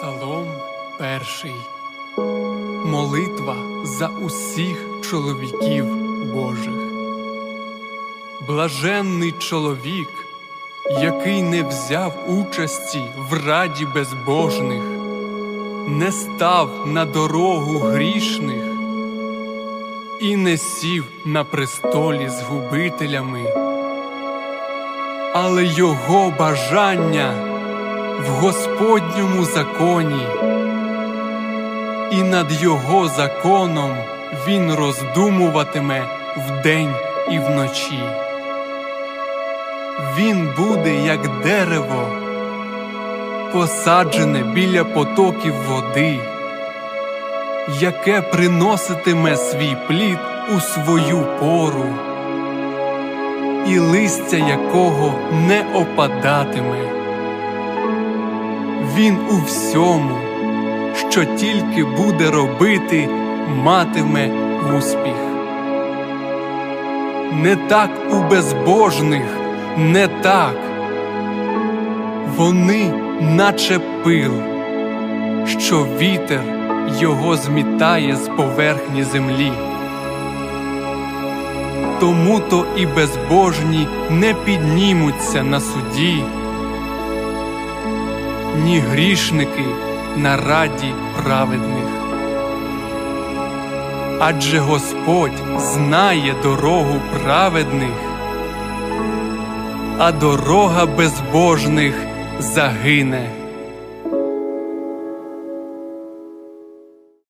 Псалом перший. Молитва за усіх чоловіків Божих. Блаженний чоловік, який не взяв участі в раді безбожних, не став на дорогу грішних і не сів на престолі з губителями, але його бажання в Господньому законі, і над його законом він роздумуватиме вдень і вночі. Він буде як дерево, посаджене біля потоків води, яке приноситиме свій плід у свою пору, і листя якого не опадатиме він у всьому, що тільки буде робити, матиме успіх. Не так у безбожних, не так. Вони, наче пил, що вітер його змітає з поверхні землі. Тому то і безбожні не піднімуться на суді ні грішники на раді праведних. Адже Господь знає дорогу праведних, а дорога безбожних загине.